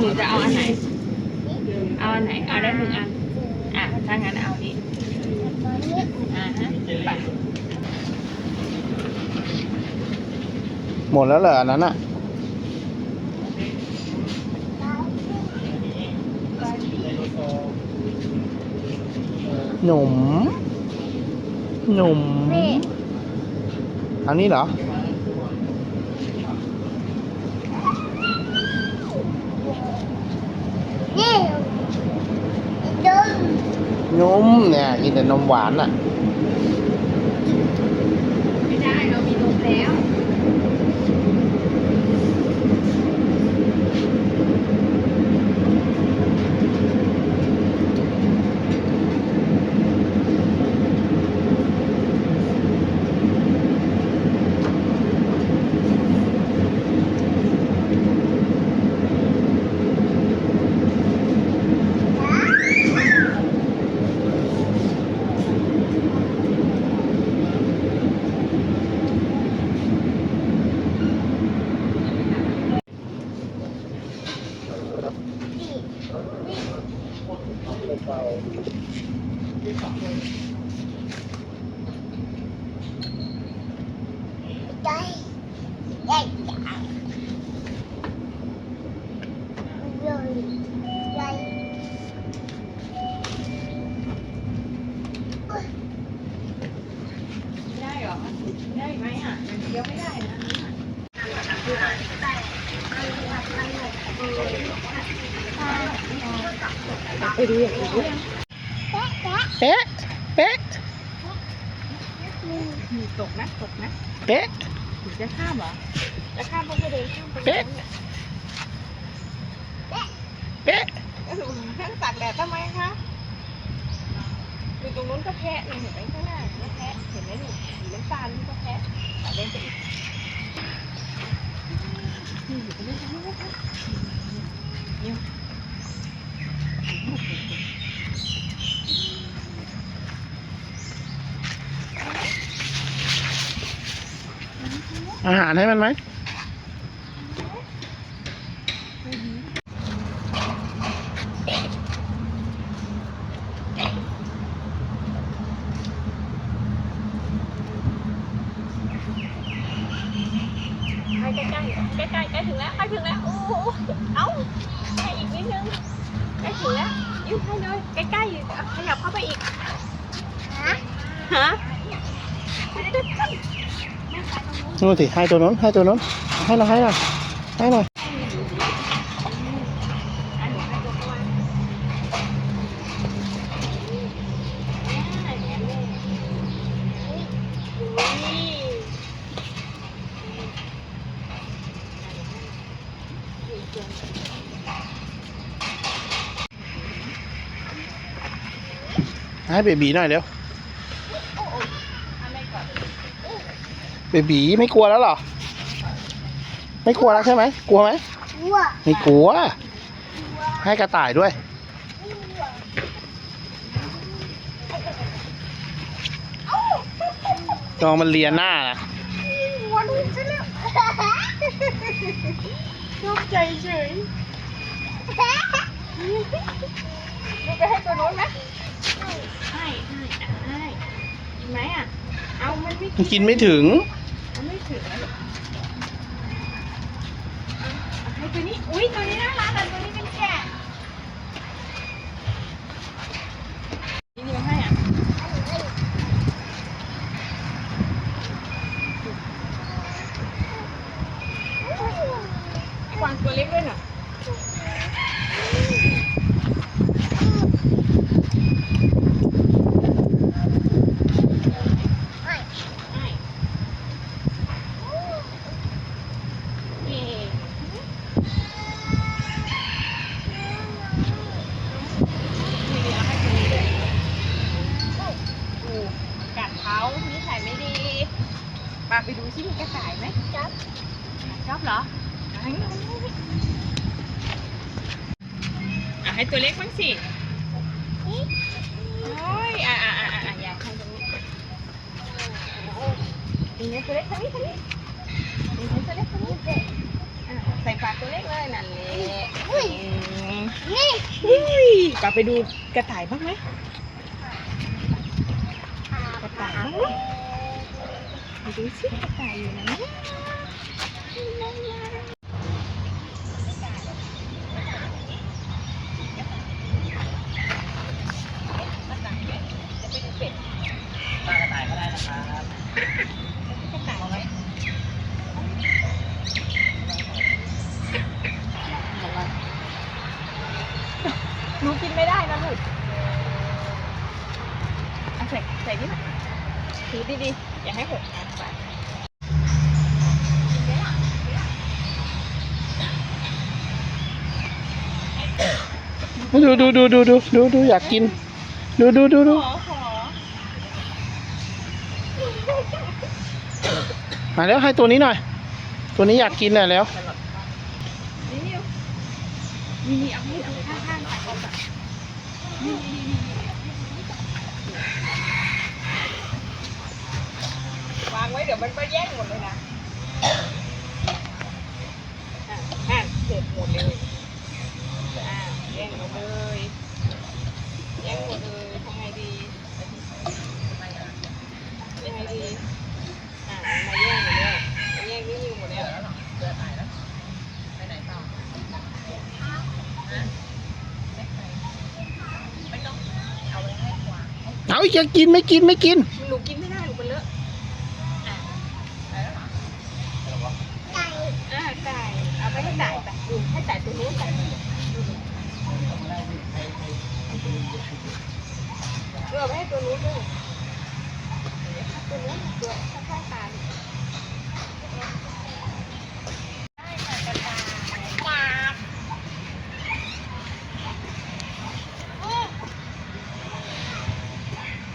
หนูจะเอาอันไหน เอาอันไหน เอาได้หนึ่งอัน อะ ถ้างั้นเอานี้อ่าฮะไปหมดแล้วเหรออันนั้นอะ หนุ่ม หนุ่ม นี่ อันนี้เหรอ นี่ดึงนมเนี่ยกินแต่นมหวานอะ ไม่ได้เรามีนมแล้ว ได้ได้ได้เลยได้ ได้ไหมอะเคี้ยวไม่ได้นะไปดูอย่างอื่นด้วยแป๊ะเป๊ะเป๊ะตกนะตกนะเป๊ะจะข้ามเหรอจะข้ามก็เดินข้ามไปเป๊ะเป๊ะแล้วหนูนั่งตากแดดทำไมคะอยู่ตรงนู้นก็แพะเห็นไหมข้างหน้าแพะเห็นไหมหนูสีน้ำ ตาลที่ก็แพะอ่เล่นไปอีกอาหารให้มันไหม ไปใกล้ใกล้ใกล้ใกล้ใกล้ถึงแล้วใกล้ถึงแล้วโอ้โห เอ้าให้อีกนิดนึงใกล้ถึงแล้วยืดให้เลยใกล้ใกล้ๆเอาขยับเข้าไปอีกฮะฮะนู่นสิให้ตัวนู้นให้ตัวนู้นให้หน่อยให้หน่อยให้หน่อย อันนี้ให้ตัวอ้วนอ่าเนี่ยเนี่ยอุ้ย ให้เบบีหน่อยเร็วทำไมก่อนเบบีไม่กลัวแล้วเหรอ ไม่กลัวแล้วใช่ไหมกลัวไหมวัวไม่กลัว ให้กระต่ายด้วยลองมันเลียหน้านะวัวดูซะแล้วชอบใจเฉยดูไปให้ตัวโน้นไหมให้ให้อะให้กินไหมอะ เอา มันกินไม่ถึงไม่ถึงแล้วเหรอเอาเอาให้ตัวนี้อุ้ยตัวนี้น่ารักแต่ตัวนี้เป็นแกะนี่นี่มาให้อะ วางตัวเล็กด้วยหน่อยให้นี่นี่เอาให้ตัวนี้ด้วยอู้กัดเขานิสัยไม่ดีมาไปดูซิมีกระต่ายไหม จับ ชอบเหรออะให้อะให้ตัวเล็กบ้างสิ นี่ โอ้ย อะอะอะอะอยากทำตรงนี้นี่นะตัวเล็กทางนี้ทางนี้นี่ตัวเล็กทางนี้อะใส่ปากตัวเล็กเลยนั่นแหละ อุ้ย นี่ กลับไปดูกระต่ายบ้างไหมกระต่ายบ้างไหมไปดูสิกระต่ายอยู่ไหนนูกินไม่ได้นะลูกเอาใส่ใส่นี่หน่อย ถือดีๆ อย่าให้หกอะไปดูดูดูดูดูดูดูอยากกิน ดูดูดูดูขอขอมาแล้วให้ตัวนี้หน่อย ตัวนี้อยากกินน่ะแล้วนี่นี่นี่เอาให้เอาข้างๆไปเอาแบบนี่นี่นี่ วางไว้เดี๋ยวมันก็แย่งหมดเลยนะอะอะเสร็จหมดเลยอะแย่งหมดเลยแย่งหมดเลยทำไงดียังไงดีอะมาแย่งหมดเลยมาแย่งนี่หมดเลยเอาอีกจะกินไม่กินไม่กิน หนูกินไม่ ให้แตะตัวนู้นจ่ายเออไปให้ตัวนู้นด้วยตัวนู้นตัวข้างๆตาได้ค่ะกระต่ายปาก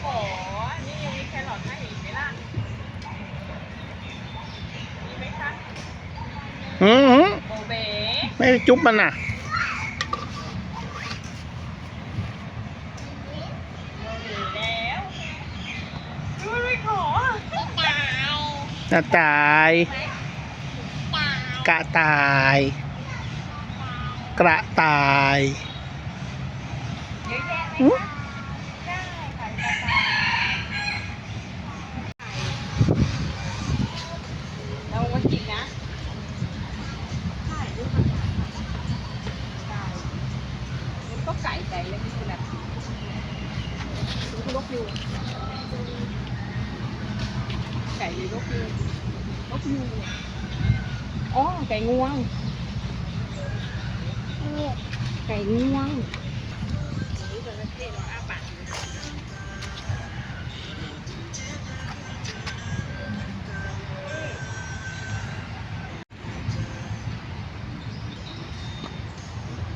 โอ้นี่ยังมีแครอทให้อีกไหมล่ะ มีไหมคะ อือหือ โบเบ๋ ไม่ไปจุ๊บมันน่ะแล้วดูไม่ขอไก่กระต่ายไก่กระต่าย กระต่ายเยอะแยะไหมอื้ งวงนี่ไก่งวงนี่จระเข้เราอ้าปาก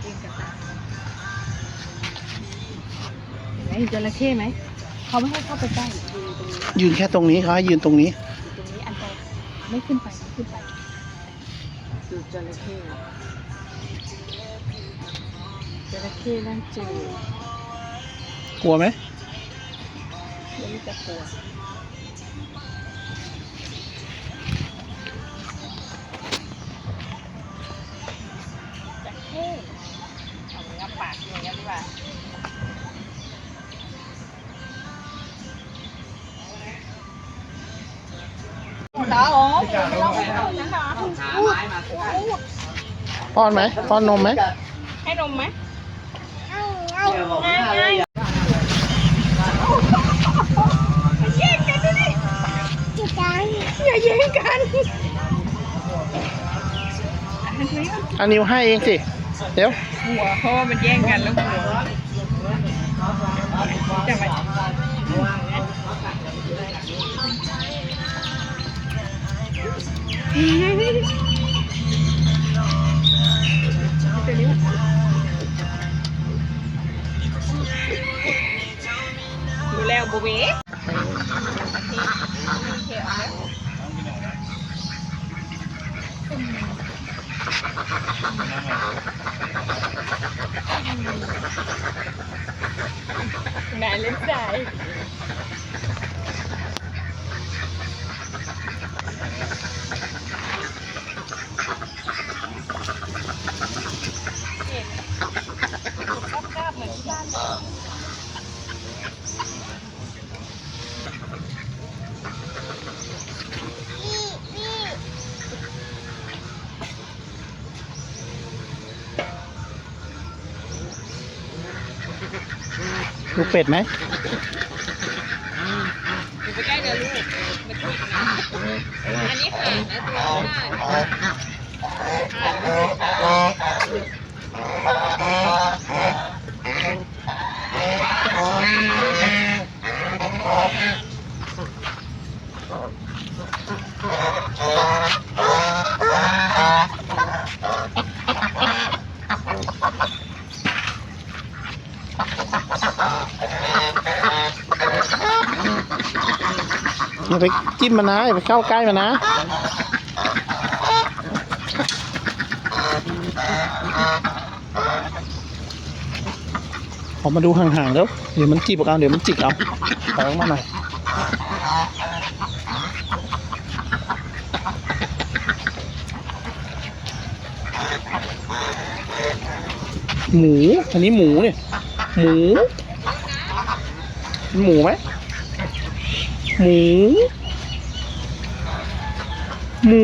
กินกระต่ายเห็นไหมจระเข้ไหม เขาไม่ให้เข้าไปใกล้ยืนตรงนี้ยืนแค่ตรงนี้เขาให้ยืนตรงนี้อยู่ตรงนี้อันตรายไม่ขึ้นไปไม่ขึ้นไปดู จระเข้จระเข้นั่นจืดกลัวไหมไม่รู้จะกลัวจระเข้เอาเนื้อปากอย่างนี้ดีกว่า ตาอ๋อเราไม่ต้องนั้นหรอป้อนไหมป้อนนมไหมให้นมไหมเอาเอาง่ายง่ายแย่งกันดิจิตใจอย่าแย่งกันอันนิวให้เองสิ เดี๋ยวหัวเพราะว่ามันแย่งกันแล้วหัว เป็ดไหมอยู่ใกล้ๆเดี๋ยวลูกมันติดนะอันนี้ขาดนะตัวห่างห่า อย่าไปจิ้มมันนะอย่าไปเข้าใกล้มันนะออกมาดูห่างๆแล้ว เดี๋ยวมันจีบเอาเดี๋ยวมันจิกเอาปล่อยออกมาหน่อยหมู อันนี้หมูเนี่ย หมู หมูไหม หมู หมู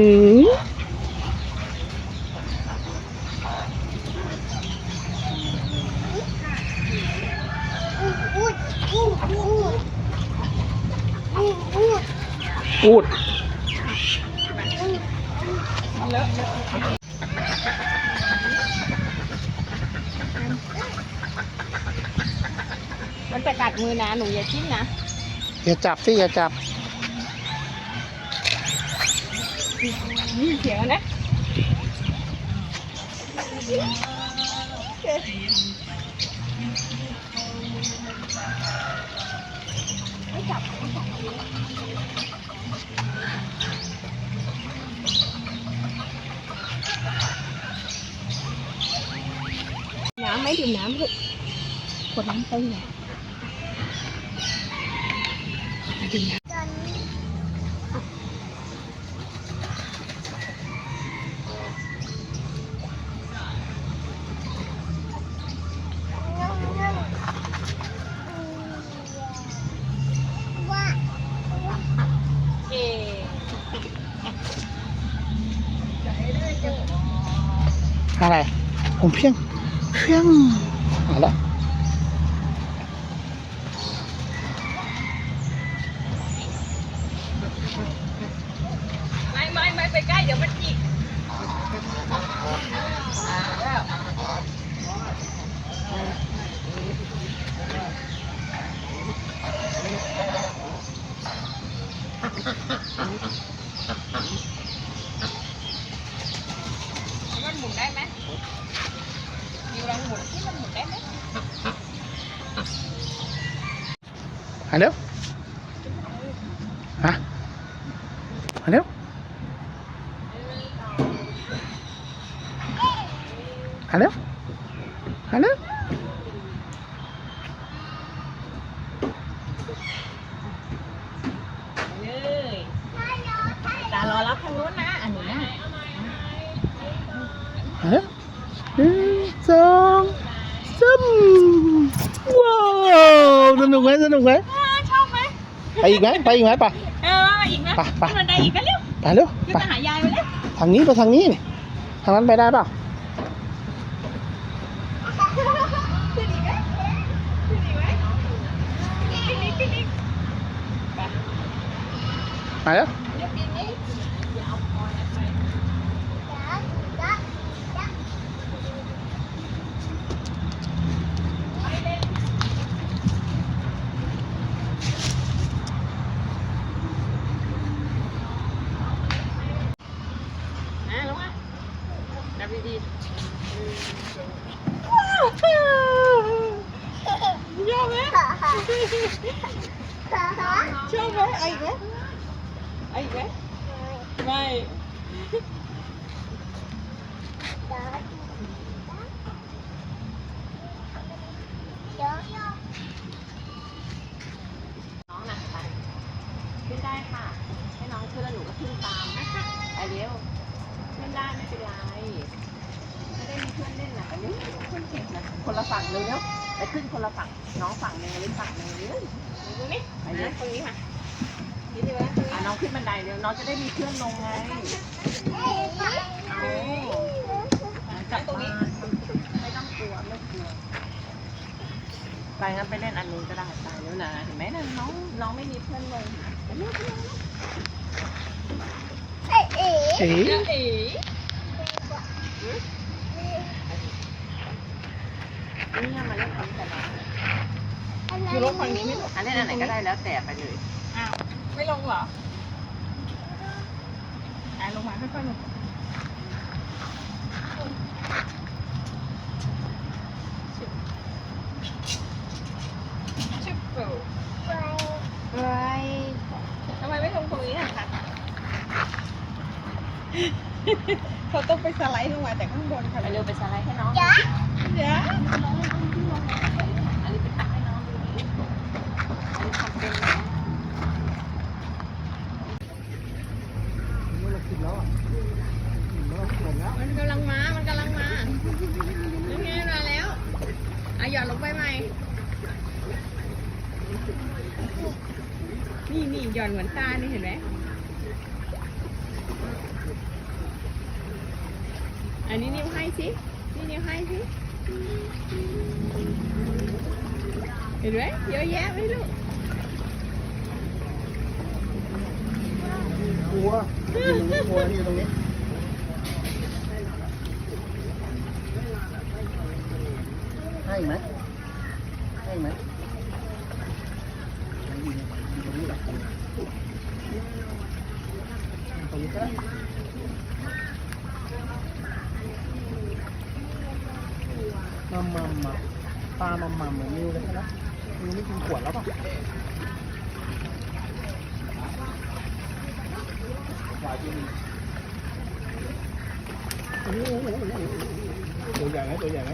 อูด มันจะกัดมือนะ หนูอย่าจิ้มนะ อย่าจับสิอย่าจับนี่เสียงนะไม่จับไม่จับน้ำไม่ดื่มน้ำเลยขดน้ำเต็มเลย อะไรผมเพียงเพียงมาแล้วไม่ไม่ไม่ไปใกล้เดี๋ยวมันจิก มันหมุนได้ไหมมีลองหมุนที่มันหมุนได้ไหม หาเร็วฮะหาเร็วหาเร็วหาเร็ว เลยตารอรับทางนู้นนะ อันนี้นะ หาเร็วหนึ่งสองสามว้าวสนุกไหมสนุกไหมชอบไหมไปอีกไหมไปอีกไหมไปเอออีกนะไปไปขึ้นบันไดอีกก็เร็วไปเร็วขึ้นไปไปหายายไปเร็วทางนี้ไปทางนี้นี่ทางนั้นไปได้เปล่าขึ้นอีกไหมขึ้นอีกไหมขึ้นอีกขึ้นอีกไปแล้ว เดี๋ยวปีนี้อย่าเอาคอนะไป จ๊ะจ๊ะจ๊ะ นะลงมาดับดีๆชอบไหม ฮ่าฮ่าฮ่าฮ่า ชอบไหมเอาอีกไหมเอาอีกไหมไม่ จ๊ะจ๊ะ น้องนะไปขึ้นได้ค่ะ ให้น้องขึ้นแล้วหนูก็ขึ้นตามนะคะไปเร็วขึ้นได้ไม่เป็นไรไม่ได้มีเพื่อนเล่นนะแต่นี่เพื่อนเก่งนะ คนละฝั่งเลยเนาะไปขึ้นคนละฝั่งน้องฝั่งหนึ่งลิ้นฝั่งหนึ่งเลยตรงนี้ไปเลยตรงนี้ค่ะนี่ดีไหมอะน้องขึ้นบันไดเร็วน้องจะได้มีเพื่อนลงไงโอ้จับตรงนี้ไม่ต้องกลัวไม่กลัวไปงั้นไปเล่นอันนู้นก็ได้ไปแล้วนะเห็นไหมนะน้องน้องไม่มีเพื่อนเลยนะไปเล่นไปเล่นเอ๊ะเอ๊ะ เอ๋ เอ๋ นี่มาเล่นอันนี้กันนะคือรถฝั่งนี้ไม่ลงอันเล่นอันไหนก็ได้แล้วแต่ไปเลยอ้าวไม่ลงเหรออะลงมาค่อยๆลงชิบเปิลไปทำไมไม่ลงตรงนี้อะคะ เขาต้องไปสไลด์ลงมาจากข้างบนค่ะไปเร็วไปสไลด์ให้น้องจ้ะเดี๋ยวอันนี้ไปตักให้น้องดูดิอันนี้ทำเป็นไหมมันกำลังมา มันกำลังมานี่ไงมาแล้วอะหย่อนลงไปใหม่ นี่นี่หย่อนเหมือนตานี่เห็นไหม อันนี้นิ้วให้สินี่นิ้วให้สิเห็นไหมเยอะแยะไหมลูกกลัวอยู่ตรงนี้กลัวอยู่ตรงนี้ให้ไหมให้ไหมอยู่ตรงนี้แหละตรงนี้ก็ได้ มัมมัมปลามัมมัมเหมือนนิวเลยใช่ไหมนิวไม่กินขวดแล้วป่ะตัวใหญ่ไหมตัวใหญ่ไหม